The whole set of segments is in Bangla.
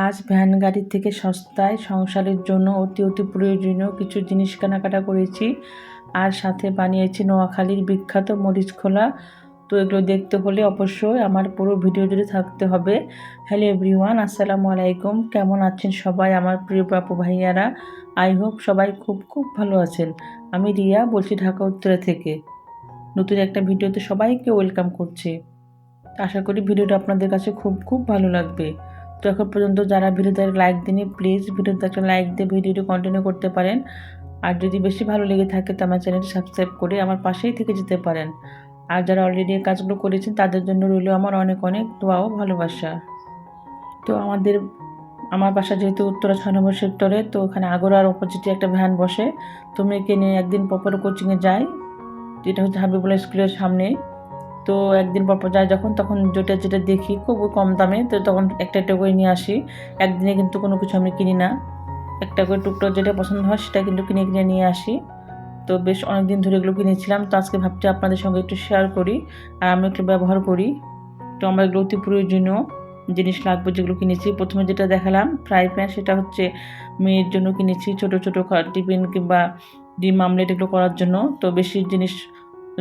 আজ ভ্যান গাড়ির থেকে সস্তায় সংসারের জন্য অতি অতি প্রয়োজনীয় কিছু জিনিস কেনাকাটা করেছি। আর সাথে বানিয়েছি নোয়াখালীর বিখ্যাত মরিচ খোলা। তো এগুলো দেখতে হলে অবশ্যই আমার পুরো ভিডিও জুড়ে থাকতে হবে। হ্যালো এভরিওয়ান, আসসালামু আলাইকুম। কেমন আছেন সবাই? আমার প্রিয় বাপু ভাইয়ারা, আই হোপ সবাই খুব খুব ভালো আছেন। আমি রিয়া, বলছি ঢাকা উত্তরা থেকে। নতুন একটা ভিডিওতে সবাইকে ওয়েলকাম করছি। আশা করি ভিডিওটা আপনাদের কাছে খুব খুব ভালো লাগবে। তো এখন পর্যন্ত যারা ভিডিওতে লাইক দিনই প্লিজ ভিডিওতে একটা লাইক দিয়ে ভিডিওটি কন্টিনিউ করতে পারেন। আর যদি বেশি ভালো লেগে থাকে, তো আমার চ্যানেলটি সাবস্ক্রাইব করে আমার পাশেই থেকে যেতে পারেন। আর যারা অলরেডি কাজগুলো করেছেন, তাদের জন্য রইল আমার অনেক অনেক দোয়া ও ভালোবাসা। তো আমাদের, আমার বাসা যেহেতু উত্তরা ছয় নম্বর সেক্টরে তো ওখানে আগরার অপোজিটে একটা ভ্যান বসে। তো মেয়েকে নিয়ে একদিন পপর কোচিংয়ে যাই। যেটা হচ্ছে হাবিবুল্লাহ স্কুলের সামনে। তো একদিন পর পর যাই যখন, তখন যেটা যেটা দেখি খুব কম দামে, তো তখন একটা একটা করে নিয়ে আসি। একদিনে কিন্তু কোনো কিছু আমি কিনি না। একটা করে টুকটাক যেটা পছন্দ হয় সেটা কিন্তু কিনে কিনে নিয়ে আসি। তো বেশ অনেক দিন ধরে এগুলো কিনেছিলাম, তো আজকে ভাবছি আপনাদের সঙ্গে একটু শেয়ার করি আর আমি একটু ব্যবহার করি। তো আমার এগুলো অতি প্রয়োজনীয় জিনিস লাগবে যেগুলো কিনেছি। প্রথমে যেটা দেখালাম ফ্রাই প্যান সেটা হচ্ছে মেয়ের জন্য কিনেছি ছোট ছোট টিফিন কিংবা ডিম আমলেট এগুলো করার জন্য। তো বেশি জিনিস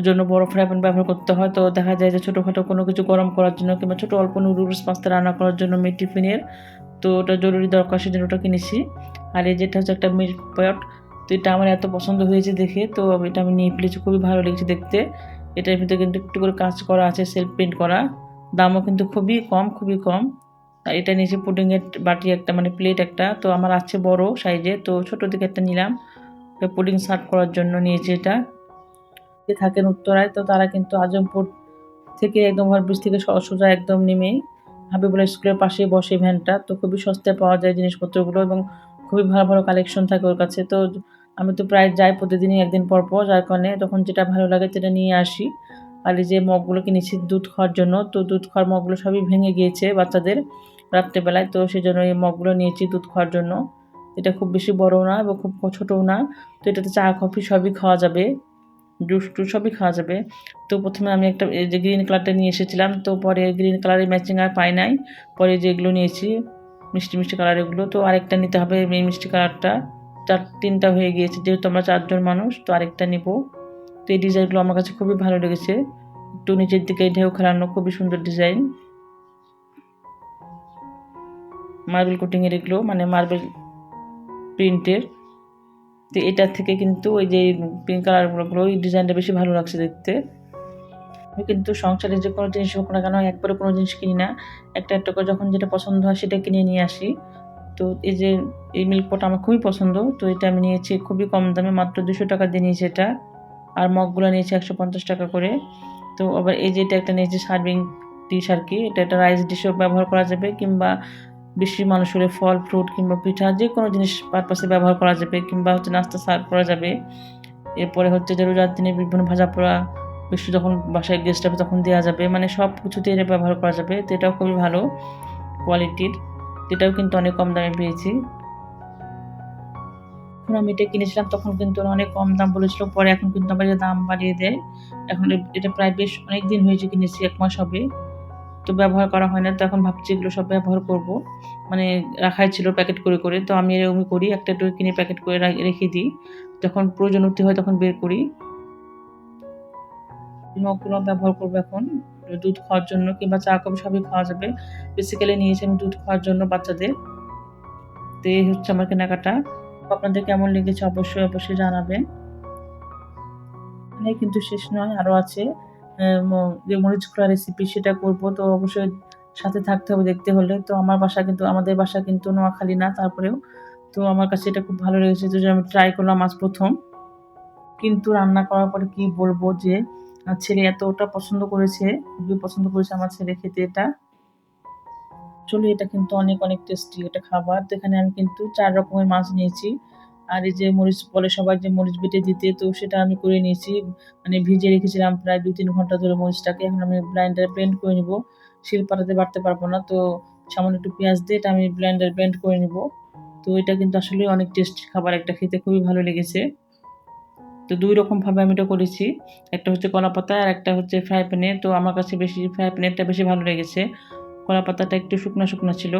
জন্য বড় ফ্রাই প্যান ব্যবহার করতে হয়। তো দেখা যায় যে ছোটোখাটো কোনো কিছু গরম করার জন্য কিংবা ছোটো অল্প নুডলস পাস্তা রান্না করার জন্য মেয়ে টিফিনের, তো ওটা জরুরি দরকার, সেজন্য ওটা কিনেছি আর এই যেটা হচ্ছে একটা মিল্ক পট, তো এটা আমার এত পছন্দ হয়েছে দেখে, তো এটা আমি নিয়ে ফেলেছি, খুবই ভালো লেগেছে দেখতে। এটার ভিতরে কিন্তু একটু করে কাজ করা আছে সেলফ প্রিন্ট করা। দামও কিন্তু খুবই কম খুবই কম। আর এটা নিয়েছি পুডিংয়ের বাটি একটা মানে প্লেট একটা, তো আমার আছে বড় সাইজে তো ছোটো দিকে একটা নিলাম। পুডিং সার্ভ করার জন্য নিয়েছি এটা। যে থাকেন উত্তরায়, তো তারা কিন্তু আজমপুর থেকে একদম ওভারব্রিজ থেকে সোজা একদম নেমেই হাবিবুল্লাহ স্কুলের পাশেই বসে ভ্যানটা। তো খুবই সস্তায় পাওয়া যায় জিনিসপত্রগুলো এবং খুবই ভালো ভালো কালেকশন থাকে ওর কাছে। তো আমি তো প্রায় যাই প্রতিদিনই একদিন পর পর, যার কারণে তখন যেটা ভালো লাগে সেটা নিয়ে আসি। আর এই যে মগগুলো কিনেছি দুধ খাওয়ার জন্য, তো দুধ খাওয়ার মগগুলো সবই ভেঙে গিয়েছে বাচ্চাদের রাত্রেবেলায়। তো সেই জন্য এই মগগুলো নিয়েছি দুধ খাওয়ার জন্য। এটা খুব বেশি বড়ও না এবং খুব ছোটও না। তো এটাতে চা, কফি সবই খাওয়া যাবে। জুস টুস সবই খাওয়া যাবে। তো প্রথমে আমি একটা, এই যে গ্রিন কালারটা নিয়ে এসেছিলাম, তো পরে গ্রিন কালারের ম্যাচিং আর পাই নাই। পরে যেগুলো নিয়েছি, মিষ্টি মিষ্টি কালার এগুলো, তো আরেকটা নিতে হবে এই মিষ্টি কালারটা চার, তিনটা হয়ে গিয়েছে, যেহেতু আমরা চারজন মানুষ, তো আরেকটা নিব। তো এই ডিজাইনগুলো আমার কাছে খুবই ভালো লেগেছে। একটু নিচের দিকে ঢেউ খেলানো, খুবই সুন্দর ডিজাইন মার্বেল কোটিংয়ের এগুলো মানে মার্বেল প্রিন্টের তো এটার থেকে কিন্তু ওই যে পিঙ্ক কালারগুলো ওই ডিজাইনটা বেশি ভালো লাগছে দেখতে। আমি কিন্তু সংসারে যে কোনো জিনিস হোক না কেন একবারে কোনো জিনিস কিনি না। একটা একটা করে যখন যেটা পছন্দ হয় সেটা কিনে নিয়ে আসি। তো এই যে এই মিল্ক পট আমার খুবই পছন্দ, তো এটা আমি নিয়েছি খুবই কম দামে, মাত্র দুশো টাকা দিয়ে নিয়েছি এটা। আর মগগুলো নিয়েছি একশো পঞ্চাশ টাকা করে। তো আবার এই যে এটা একটা নিয়েছি সার্ভিং ডিশ আর কি, এটা একটা রাইস ডিশও ব্যবহার করা যাবে কিংবা বেশি মানুষ হলে ফল ফ্রুট কিংবা পিঠা, যে কোনো জিনিস পারপাসে ব্যবহার করা যাবে কিংবা হচ্ছে নাস্তা সার্ভ করা যাবে। এরপরে হচ্ছে যে রোজার দিনে বিভিন্ন ভাজা পোড়া বেশি যখন বাসায় গেস্ট হবে তখন দেওয়া যাবে মানে সব কিছুতে এটা ব্যবহার করা যাবে, তো এটাও খুবই ভালো কোয়ালিটির এটাও কিন্তু অনেক কম দামে পেয়েছি। যখন আমি এটা কিনেছিলাম তখন কিন্তু অনেক কম দাম বলেছিল, পরে এখন কিন্তু আবার দাম বাড়িয়ে দেয়। এখন এটা প্রায় বেশ অনেক দিন হয়েছে কিনেছি, এক মাস হবে। তো ব্যবহার করা হয় না, তো এখন ভাবছি এগুলো সব ব্যবহার করব। মানে রাখাই ছিল প্যাকেট করে করে, তো আমি এরকমই করি, একটা একটু কিনে প্যাকেট করে রেখে দিই। যখন প্রয়োজন উঠতে হয় তখন বের করি। মগগুলো ব্যবহার করব এখন, দুধ খাওয়ার জন্য, কিংবা চা কফি সবই খাওয়া যাবে। বেসিক্যালি নিয়েছি আমি দুধ খাওয়ার জন্য বাচ্চাদের। তো এই হচ্ছে আমার কেনাকাটা। আপনাদের কেমন লেগেছে অবশ্যই অবশ্যই জানাবেন। কিন্তু শেষ নয় আরও আছে। যে মরিচ খোলা রেসিপি সেটা করব, তো অবশ্যই সাথে থাকতে হবে দেখতে হলে। তো আমার বাসা কিন্তু, আমাদের বাসা কিন্তু নোয়াখালী না, তারপরেও। তো আমার কাছে এটা খুব ভালো লেগেছে তো আমি ট্রাই করলাম আজ প্রথম। কিন্তু রান্না করার পরে কি বলব যে ছেলে এতটা পছন্দ করেছে, খুবই পছন্দ করেছে আমার ছেলে খেতে এটা। চলে এটা কিন্তু অনেক অনেক টেস্টি এটা খাবার। তো এখানে আমি কিন্তু চার রকমের মাছ নিয়েছি। আর এই যে মরিচ, বলে সবাই যে মরিচ বেটে দিতে, তো সেটা আমি করে নিয়েছি। মানে ভিজে রেখেছিলাম প্রায় দুই তিন ঘণ্টা ধরে মরিচটাকে। এখন আমি ব্লাইন্ডারে ব্লেন্ড করে নিব। শিলপাটাতে বাড়তে পারব না, তো সামান্য একটু পেঁয়াজ দিয়ে এটা আমি ব্লাইন্ডারে ব্লেন্ড করে নিব। তো এটা কিন্তু আসলে অনেক টেস্টি খাবার, একটা খেতে খুবই ভালো লেগেছে। তো দুই রকমভাবে আমি এটা করেছি। একটা হচ্ছে কলা পাতা আর একটা হচ্ছে ফ্রাই প্যানে তো আমার কাছে বেশি ফ্রাই প্যানেরটা বেশি ভালো লেগেছে। কলা পাতাটা একটু শুকনো শুকনো ছিল।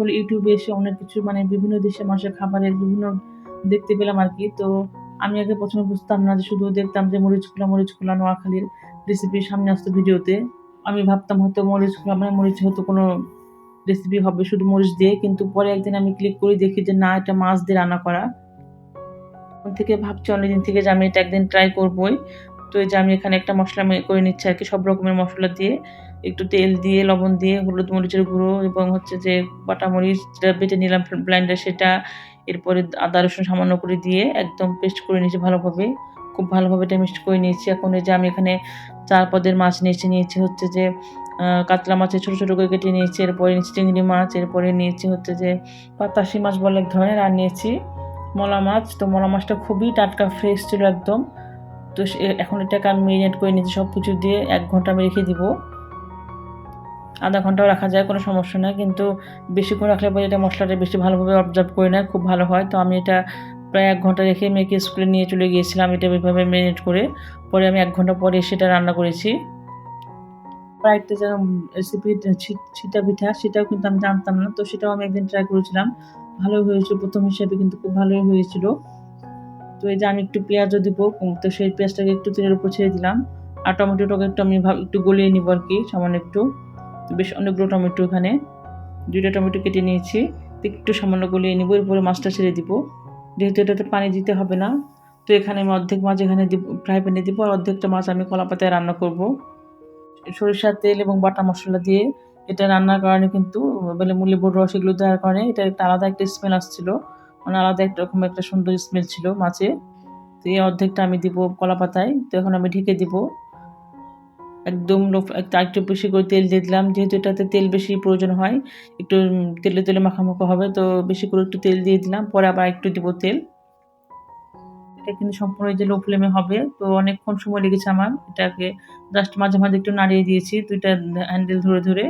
আসলে ইউটিউবে এসে অনেক কিছু মানে বিভিন্ন দেশের মানুষের খাবারের বিভিন্ন দেখতে পেলাম আর কি। তো আমি আগে প্রথমে বুঝতাম না যে শুধু দেখতাম যে মরিচ খোলা মরিচ খোলা নোয়াখালীর রেসিপি সামনে আসতো ভিডিওতে। আমি ভাবতাম হয়তো মরিচ খোলা মানে মরিচ হয়তো কোনো রেসিপি হবে, শুধু মরিচ দিয়ে। কিন্তু পরে একদিন আমি ক্লিক করে, দেখি যে না, এটা মাছ দিয়ে রান্না করা। তখন থেকে ভাবছি অনেকদিন থেকে যে আমি এটা একদিন ট্রাই করবোই। তো এই যে আমি এখানে একটা মশলা করে নিচ্ছি আর কি, সব রকমের মশলা দিয়ে। একটু তেল দিয়ে, লবণ দিয়ে, হলুদ মরিচের গুঁড়ো এবং হচ্ছে যে বাটা মরিচ যেটা বেটে নিলাম ব্লাইন্ডার সেটা। এরপরে আদা, রসুন সামান্য করে দিয়ে একদম পেস্ট করে নিয়েছি ভালোভাবে। খুব ভালোভাবে এটা মিক্সড করে নিয়েছি। এখন এই যে আমি এখানে চার পদের মাছ নিয়েছি নিয়েছি হচ্ছে যে কাতলা মাছের ছোটো ছোটো করে কেটে নিয়েছি, এরপরে নিয়েছি চিংড়ি মাছ, এরপরে নিয়েছি হচ্ছে যে পাতাশি মাছ বলে এক ধরনের, আর নিয়েছি মলা মাছ। তো মলা মাছটা খুবই টাটকা ফ্রেশ ছিল একদম। তো এখন এটাকে আমি মেরিনেট করে নিয়েছি সব কিছু দিয়ে। এক ঘণ্টা আমি রেখে দিব। আধা ঘন্টাও রাখা যায়, কোনো সমস্যা নেই। কিন্তু বেশিক্ষণ রাখলে পরে এটা মশলাটা বেশি ভালোভাবে অবজার্ভ করে নেয়, খুব ভালো হয়। তো আমি এটা প্রায় এক ঘণ্টা রেখে মেয়েকে স্কুলে নিয়ে চলে গিয়েছিলাম এটা এভাবে মেরিনেট করে। পরে আমি এক ঘণ্টা পরে সেটা রান্না করেছি। প্রায় একটা যেন রেসিপি ছিটা পিঠা, সেটাও কিন্তু আমি জানতাম না। তো সেটাও আমি একদিন ট্রাই করেছিলাম। ভালোই হয়েছিল। প্রথম হিসাবে কিন্তু খুব ভালোই হয়েছিল। তো এই যে আমি একটু পেঁয়াজও দিব। তো সেই পেঁয়াজটাকে একটু তেলের উপর ছেড়ে দিলাম। আর টমেটোটাকে একটু আমি একটু গলিয়ে নিব আর কি, সামান্য একটু। তো বেশ অনেকগুলো টমেটো এখানে দুইটা টমেটো কেটে নিয়েছি। একটু সামান্য গলিয়ে নেব, এরপরে মাছটা ছেড়ে দিব। যেহেতু এটাতে পানি দিতে হবে না, তো এখানে আমি অর্ধেক মাছ এখানে দিব, ফ্রাই প্যানে দিব, আর অর্ধেকটা মাছ আমি কলা পাতায় রান্না করব। সরিষার তেল এবং বাটা মশলা দিয়ে এটা রান্নার কারণে কিন্তু মানে লেবুর রস এগুলো দেওয়ার কারণে এটা একটা আলাদা একটা স্মেল আসছিল। মানে আলাদা একটা রকম একটা সুন্দর স্মেল ছিল মাছে। তো এই অর্ধেকটা আমি দিব কলা পাতায় তো এখন আমি ঢেকে দিব। একদম লো, একটা বেশি করে তেল দিয়ে দিলাম। যেহেতু এটাতে তেল বেশি প্রয়োজন হয়, একটু তেলে তেলে মাখামাখা হবে, তো বেশি করে একটু তেল দিয়ে দিলাম। পরে আবার একটু দিব তেল। এটা কিন্তু সম্পূর্ণ যে লো ফ্লেমে হবে, তো অনেকক্ষণ সময় লেগেছে আমার। এটাকে জাস্ট মাঝে মাঝে একটু নাড়িয়ে দিয়েছি, দুইটা হ্যান্ডেল ধরে ধরে।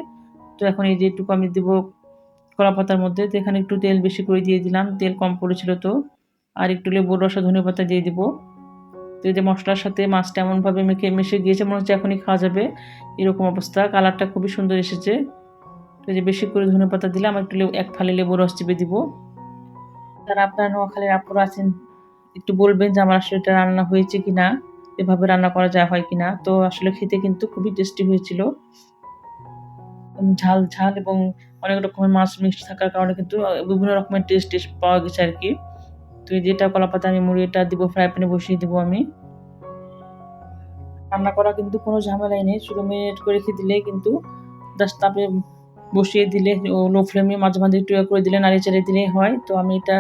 তো এখন এই যে একটু আমি দিব কলা পাতার মধ্যে, তো এখানে একটু তেল বেশি করে দিয়ে দিলাম। তেল কম পড়েছিল তো। আর একটু লেবুর রসা, ধনে পাতা দিয়ে দিব। তো এই যে মশলার সাথে মাছটা এমনভাবে মেখে মিশে গিয়েছে, মনে হচ্ছে এখনই খাওয়া যাবে। এরকম অবস্থা। কালারটা খুবই সুন্দর এসেছে। তো যে বেশি করে ধনে পাতা দিলাম একটু এক ফালি লেবু রস চেপে দিব। যারা আপনারা নোয়াখালীর আপুরা আছেন, একটু বলবেন যে আমার আসলে এটা রান্না হয়েছে কি না এভাবে রান্না করা যায় হয় কি না তো আসলে খেতে কিন্তু খুবই টেস্টি হয়েছিল। ঝাল ঝাল এবং অনেক রকমের মাছ মিক্স থাকার কারণে কিন্তু বিভিন্ন রকমের টেস্ট টেস্ট পাওয়া গেছে আর কি। তো এই যেটা কলা পাতা আমি মুড়ি এটা দিব ফ্রাই প্যানে বসিয়ে দিব আমি। রান্না করা কিন্তু কোনো ঝামেলাই নেই, শুধু মিনিট করে রেখে দিলে কিন্তু জাস্ট তাপে বসিয়ে দিলে লো ফ্লেমে মাঝে মাঝে একটু ইয়ে করে দিলে নাড়িয়ে চাড়িয়ে দিলেই হয়। তো আমি এটা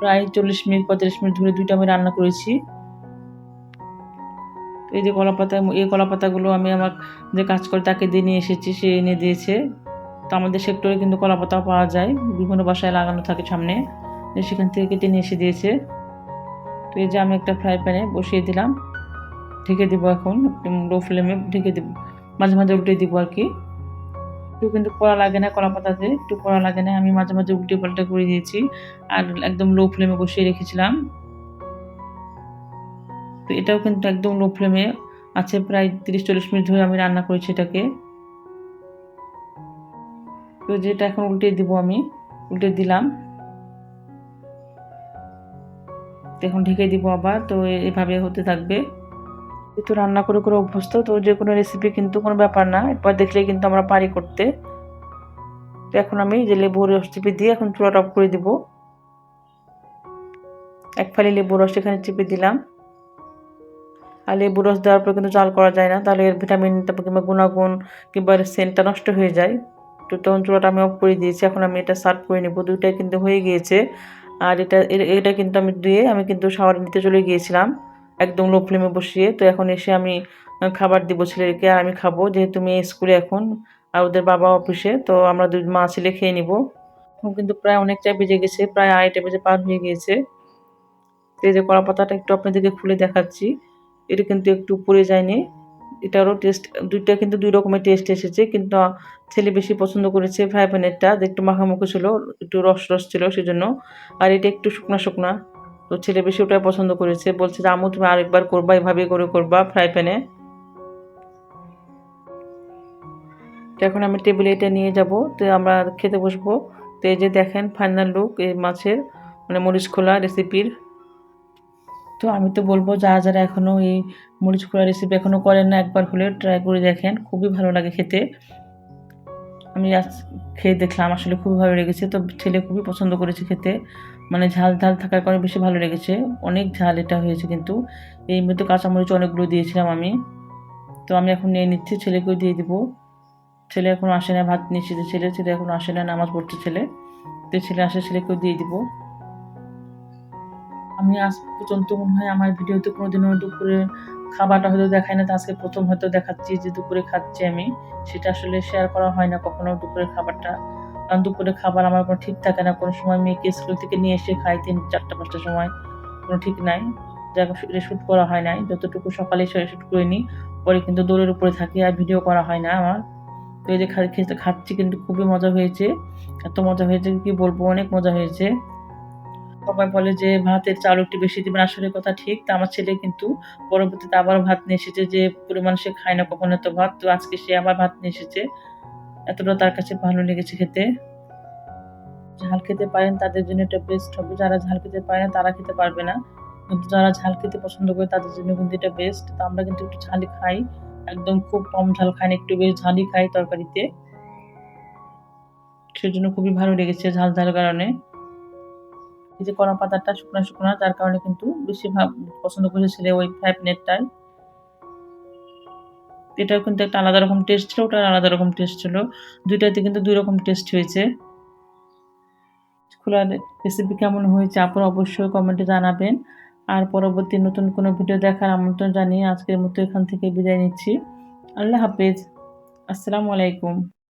প্রায় চল্লিশ মিনিট পঁয়তাল্লিশ মিনিট ধরে দুইটা আমি রান্না করেছি। এই যে কলা পাতা, এই কলা পাতাগুলো আমি আমার যে কাজ করে তাকে দিয়ে নিয়ে এসেছি, সে এনে দিয়েছে। তো আমাদের সেক্টরে কিন্তু কলা পাতাও পাওয়া যায়, বিভিন্ন বাসায় লাগানো থাকে সামনে। সেখান থেকে কেটে নিয়ে এসে দিয়েছে। তো এই যে আমি একটা ফ্রাই প্যানে বসিয়ে দিলাম। ঢেকে দিব এখন লো ফ্লেমে ঢেকে দিব, মাঝে মাঝে উল্টে দিব আর কি। একটু কিন্তু কড়া লাগে না কলা পাতাতে একটু কড়া লাগে না, আমি মাঝে মাঝে উল্টে পাল্টে করে দিয়েছি। আর একদম লো ফ্লেমে বসিয়ে রেখেছিলাম। তো এটাও কিন্তু একদম লো ফ্লেমে আছে, প্রায় তিরিশ চল্লিশ মিনিট ধরে আমি রান্না করেছি এটাকে। তো যেটা এখন উল্টে দিব আমি, উল্টে দিলাম। এখন ঢেকে দিব আবার, তো এভাবে হতে থাকবে। যেহেতু রান্না করে করে অভ্যস্ত, তো যে কোনো রেসিপি কিন্তু কোনো ব্যাপার না। এরপর দেখলে কিন্তু আমরা পারি করতে। তো এখন আমি যে লেবুর রস চিপে দিয়ে এখন চুলাটা অফ করে দিব। এক ফালি লেবুর রস এখানে চিপে দিলাম। আর লেবু রস দেওয়ার পর কিন্তু জাল করা যায় না, তাহলে এর ভিটামিনটা কিংবা গুণাগুণ কিংবা এর সেন্টটা নষ্ট হয়ে যায়। তো তখন চুলাটা আমি অফ করে দিয়েছি, এখন আমি এটা সার্ভ করে নেব। দুইটাই কিন্তু হয়ে গিয়েছে। আর এটা এটা কিন্তু আমি দিয়ে আমি কিন্তু শাওয়ার নিতে চলে গিয়েছিলাম। একদম লো ফ্লেমে বসিয়ে। তো এখন এসে আমি খাবার দিব ছেলেকে আর আমি খাব। যেহেতু মেয়ে স্কুলে এখন, আর ওদের বাবা অফিসে, তো আমরা দুই মা ছেলে খেয়ে নিব। এখন কিন্তু প্রায় অনেকটাই বেজে গেছে, প্রায় আড়াইটা বেজে পার হয়ে গিয়েছে। তো এই যে কলা পাতাটা একটু আপনাদেরকে খুলে দেখাচ্ছি। এটা কিন্তু একটু পড়ে যায়নি। এটারও টেস্ট দুইটা কিন্তু দুই রকমের টেস্ট এসেছে, কিন্তু ছেলে বেশি পছন্দ করেছে ফ্রাই প্যানেরটা একটু মাখামুখি ছিল, একটু রস রস ছিল সেজন্য, আর এটা একটু শুকনা শুকনা। তো ছেলে বেশি ওটাই পছন্দ করেছে, বলছে যে আমু তুমি আরেকবার করবা, এভাবে করে করবা ফ্রাই প্যানে এখন আমি টেবিলে এটা নিয়ে যাব, তো আমরা খেতে বসবো। তো এই যে দেখেন ফাইনাল লুক এই মাছের মানে মরিচ খোলা রেসিপির তো আমি তো বলব, যারা যারা এখনও এই মরিচ খোলা রেসিপি এখনও করেন না, একবার হলেও ট্রাই করে দেখেন, খুবই ভালো লাগে খেতে। আমি আজ খেয়ে দেখলাম, আসলে খুবই ভালো লেগেছে। তো ছেলে খুবই পছন্দ করেছে খেতে। মানে ঝাল ঝাল থাকার কারণে বেশি ভালো লেগেছে। অনেক ঝাল এটা হয়েছে কিন্তু। এই মধ্যে কাঁচামরিচ অনেকগুলো দিয়েছিলাম আমি। তো আমি এখন নিয়ে নিচ্ছি, ছেলেকেও দিয়ে দিব। ছেলে এখন আসে না, ভাত এসেছে ছেলে ছেলে এখন আসে না, নামাজ পড়ছে ছেলে। তো ছেলে আসে, ছেলেকেও দিয়ে দিব। আমি আজ পর্যন্ত মনে হয় আমার ভিডিওতে কোনোদিনও দুপুরে খাবারটা হয়তো দেখাই না তো আজকে প্রথম হয়তো দেখাচ্ছি যে দুপুরে খাচ্ছি আমি। সেটা আসলে শেয়ার করা হয় না কখনো দুপুরের খাবারটা। কারণ দুপুরে খাবার আমার কোনো ঠিক থাকে না। কোনো সময় মেয়েকে স্কুল থেকে নিয়ে এসে খাই তিন, চারটা, পাঁচটার সময়। কোনো ঠিক নাই। যাকে শ্যুট করা হয় নাই। যতটুকু সকালে সেটা শ্যুট করে নিই পরে কিন্তু দৌড়ের উপরে থাকি আর ভিডিও করা হয় না আমার। তো এই যে খেতে খাচ্ছি কিন্তু খুবই মজা হয়েছে। এত মজা হয়েছে কি বলব? অনেক মজা হয়েছে। সবাই বলে যে ভাতের চাল একটু বেশি দিবেন। আসলে কথা ঠিক, তা আমার ছেলে কিন্তু পরবর্তীতে আবার ভাত নিয়ে এসেছে যে, পরিমাণ সে খায় না কখনো এত ভাত। তো আজকে সে আবার ভাত নিয়ে এসেছে। এতটা তার কাছে ভালো লেগেছে খেতে। ঝাল খেতে পারেন, তাদের জন্য এটা বেস্ট হবে। যারা ঝাল খেতে পারে না, তারা খেতে পারবে না। কিন্তু যারা ঝাল খেতে পছন্দ করে, তাদের জন্য কিন্তু এটা বেস্ট তো আমরা কিন্তু একটু ঝালই খাই। একদম খুব কম ঝাল খাই একটু বেশ ঝালই খাই তরকারিতে। সেজন্য খুবই ভালো লেগেছে ঝাল ঝাল কারণে। এই যে কড়া পাতাটা শুকনো শুকনো তার কারণে কিন্তু বেশি পছন্দ করেছে ছেলে ওই ফ্রাই প্যানেরটাই এটাও কিন্তু একটা আলাদা রকম টেস্ট ছিল, ওটার আলাদা রকম টেস্ট ছিল। দুইটাতে কিন্তু দুই রকম টেস্ট হয়েছে। খোলার রেসিপি কেমন হয়েছে আপনারা অবশ্যই কমেন্টে জানাবেন। আর পরবর্তী নতুন কোনো ভিডিও দেখার আমন্ত্রণ জানিয়ে আজকের মতো এখান থেকে বিদায় নিচ্ছি। আল্লাহ হাফেজ। আসসালামু আলাইকুম।